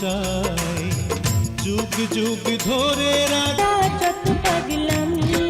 চাই যুগ যুগ ধরে রাধা রাখা পাগলামি